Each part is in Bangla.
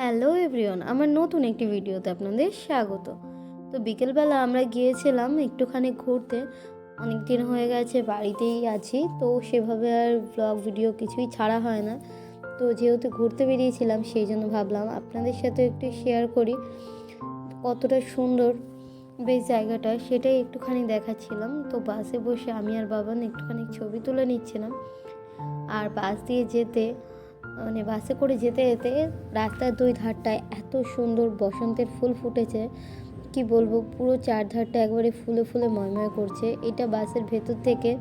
হ্যালো এভরিওয়ান, আমার নতুন একটি ভিডিওতে আপনাদের স্বাগত। তো বিকেলবেলা আমরা গিয়েছিলাম একটুখানি ঘুরতে অনেক দিন হয়ে গেছে বাড়িতেই আছি, তো সেভাবে আর ব্লগ ভিডিও কিছুই ছাড়া হয় না। তো যেহেতু ঘুরতে বেরিয়েছিলাম, সেই জন্য ভাবলাম আপনাদের সাথে একটু শেয়ার করি, কতটা সুন্দর বেশ জায়গাটা, সেটাই একটুখানি দেখাচ্ছিলাম। তো বাসে বসে আমি আর বাবান একটুখানি ছবি তুলে নিচ্ছিলাম। আর বাস দিয়ে যেতে মানে বাসে করে যেতে যেতে রাস্তার দুই ধারটায় এত সুন্দর বসন্তের ফুল ফুটেছে। কি বলব, পুরো চার ধারটা একবারে ফুলে ফুলে ময়ময় করছে। এটা বাসের ভেতর থেকে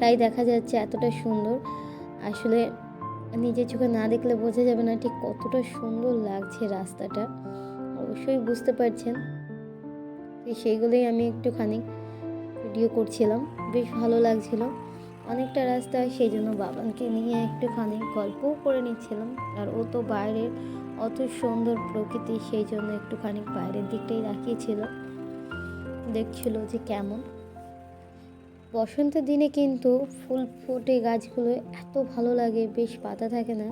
তাই দেখা যাচ্ছে এতটা সুন্দর। আসলে নিজের চোখে না দেখলে বোঝা যাবে না ঠিক কতটা সুন্দর লাগছে রাস্তাটা। অবশ্যই বুঝতে পারছেন। সেইগুলোই আমি একটুখানি ভিডিও করছিলাম। বেশ ভালো লাগছিল। অনেকটা রাস্তা, সেই জন্য বাবানকে নিয়ে একটুখানি গল্পও করে নিচ্ছিলাম। আর ও তো বাইরের অত সুন্দর প্রকৃতি, সেই জন্য একটুখানি বাইরের দিকটাই রাখিয়েছিল দেখছিল যে কেমন। বসন্তের দিনে কিন্তু ফুল ফোটে গাছগুলো, এত ভালো লাগে, বেশ পাতা থাকে না।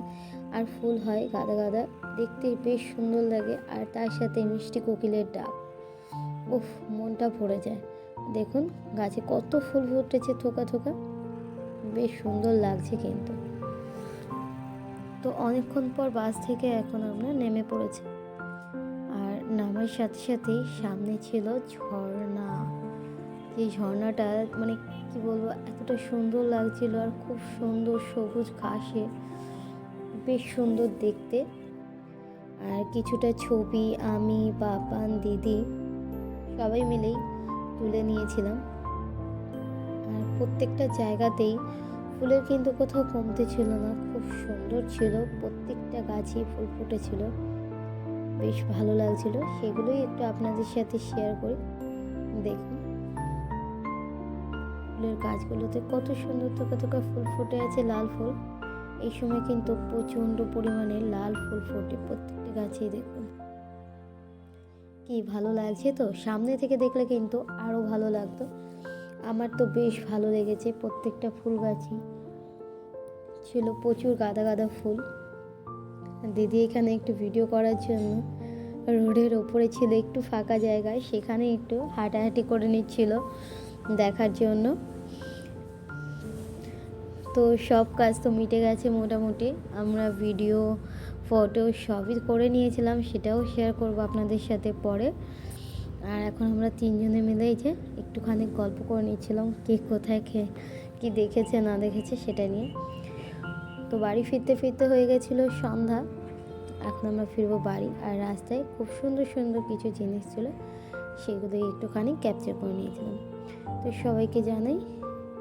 আর ফুল হয় গাদা গাদা, দেখতে বেশ সুন্দর লাগে। আর তার সাথে মিষ্টি কোকিলের ডাক উফ, মনটা ভরে যায়। দেখুন, গাছে কত ফুল ফুটেছে, থোকা থোকা। বেশ সুন্দর লাগছে কিন্তু। তো অনেকক্ষণ পর বাস থেকে এখন আমরা নেমে পড়েছি। আর নামার সাথে সাথেই সামনে ছিল ঝর্ণা। যে ঝর্ণাটা মানে কি বলব, এতটা সুন্দর লাগছিল আর খুব সুন্দর সবুজ ঘাসে। বেশ সুন্দর দেখতে। আর কিছুটা ছবি আমি বাপান দিদি সবাই মিলেই তুলে নিয়েছিলাম। প্রত্যেকটা জায়গাতেই ফুলের কিন্তু কোথাও কমতে ছিল না। খুব সুন্দর ছিল, প্রত্যেকটা গাছই ফুল ফুটেছিল। বেশ ভালো লাগছিল। সেগুলোই একটু আপনাদের সাথে শেয়ার করি। দেখুন। ফুলের গাছগুলোতে কত সুন্দর থোকা থোকা ফুল ফুটে আছে লাল ফুল। এই সময় কিন্তু প্রচণ্ড পরিমাণে লাল ফুল ফোটে প্রত্যেকটা গাছেই দেখুন। কি ভালো লাগছে তো? সামনে থেকে দেখলে কিন্তু আরও ভালো লাগতো। আমার তো বেশ ভালো লেগেছে প্রত্যেকটা ফুল গাছই। ছিল প্রচুর গাদা গাদা ফুল। দিদি এখানে একটু ভিডিও করার জন্য রোডের ওপরে ছিল একটু ফাঁকা জায়গায়, সেখানে একটু হাঁটাহাঁটি করে নিচ্ছিল দেখার জন্য। তো সব কাজ তো মিটে গেছে মোটামুটি। আমরা ভিডিও ফটো সবই করে নিয়েছিলাম, সেটাও শেয়ার করব আপনাদের সাথে পরে। আর এখন আমরা তিনজনে মিলে এই যে একটুখানি গল্প করে নিয়েছিলাম, কে কোথায় খেয়ে কী দেখেছে, না দেখেছে সেটা নিয়ে। তো বাড়ি ফিরতে ফিরতে হয়ে গেছিল সন্ধ্যা, এখন আমরা ফিরবো বাড়ি। আর রাস্তায় খুব সুন্দর সুন্দর কিছু জিনিস ছিল সেগুলো একটুখানি ক্যাপচার করে নিয়েছিলাম। তো সবাইকে জানাই